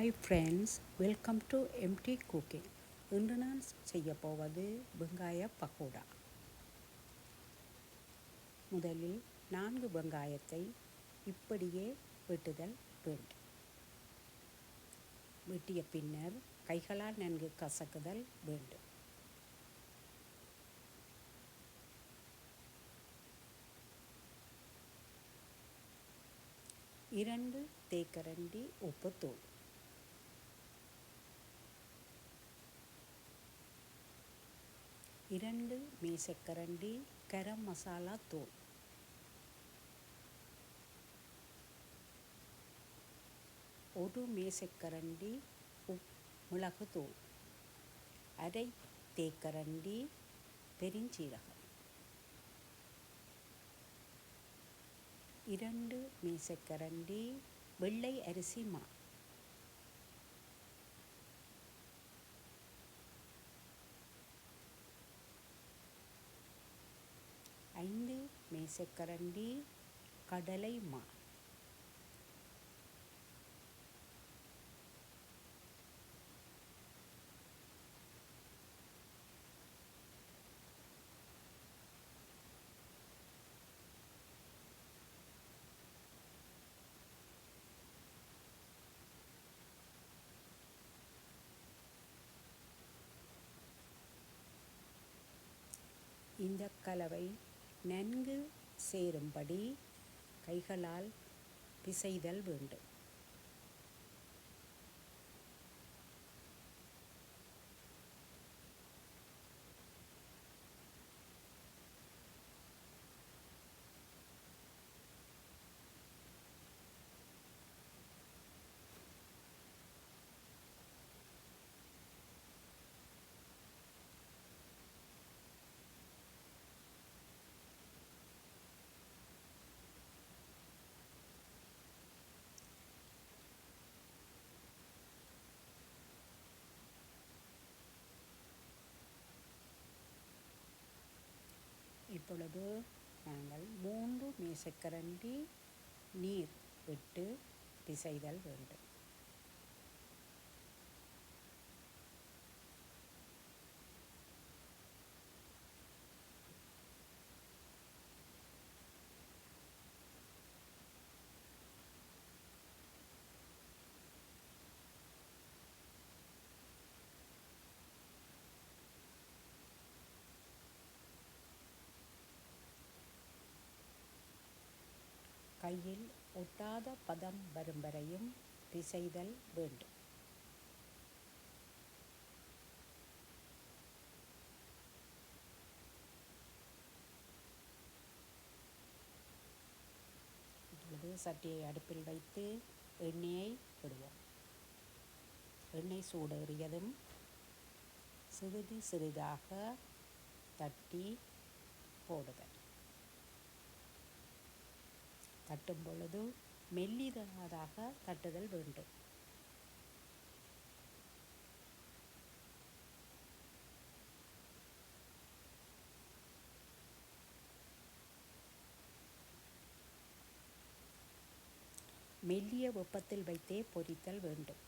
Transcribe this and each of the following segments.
Hi friends welcome to MD cooking இன்று நான் செய்ய போவது வெங்காய பக்கோடா. முதலில் நான்கு வெங்காயத்தை இப்படியே வெட்டுதல் வேண்டும். வெட்டிய பின்னர் கைகளால் நன்கு கசக்குதல் வேண்டும். இரண்டு தேக்கரண்டி உப்புத்தூள். இரண்டு மேசக்கரண்டி கரம் மசாலா தூள். ஒரு மேசக்கரண்டி உப் மிளகுத்தூள். அரை தேக்கரண்டி பெருஞ்சீரகம். இரண்டு மேசக்கரண்டி வெள்ளை அரிசி மா ஐந்து கடலை மா. இந்த கலவை நன்கு சேரும்படி கைகளால் பிசைதல் வேண்டும். அப்பொழுது நாங்கள் மூன்று மேசக்கரண்டி நீர் விட்டு பிசைதல் வேண்டும். கையில் ஒட்டாத பதம் வரும் வரையும் பிசைதல் வேண்டும். இப்பொழுது சட்டியை அடுப்பில் வைத்து எண்ணெயை விடுவோம் எண்ணெய் சூடேறியதும் சிறிது சிறிதாக தட்டி போடுதல். தட்டும் பொழுது மெல்லிதாக தட்டுதல் வேண்டும். மெல்லிய வெப்பத்தில் வைத்தே பொரித்தல் வேண்டும்.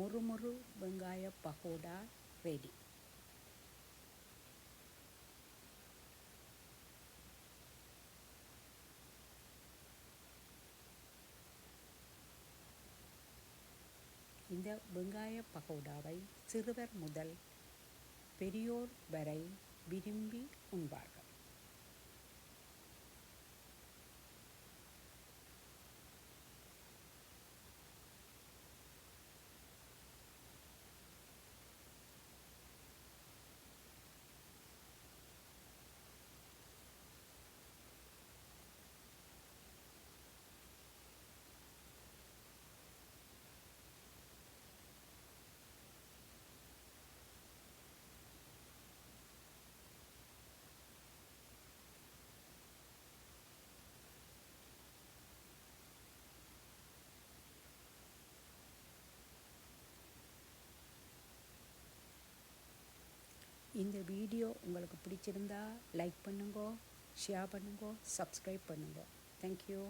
மொறுமொறு வெங்காய பகோடா ரெடி இந்த வெங்காய பகோடாவை சிறுவர் முதல் பெரியோர் வரை விரும்பி உண்பார்கள். இந்த வீடியோ உங்களுக்கு பிடிச்சிருந்தா லைக் பண்ணுங்க ஷேர் பண்ணுங்க சப்ஸ்கிரைப் பண்ணுங்க. தேங்க்யூ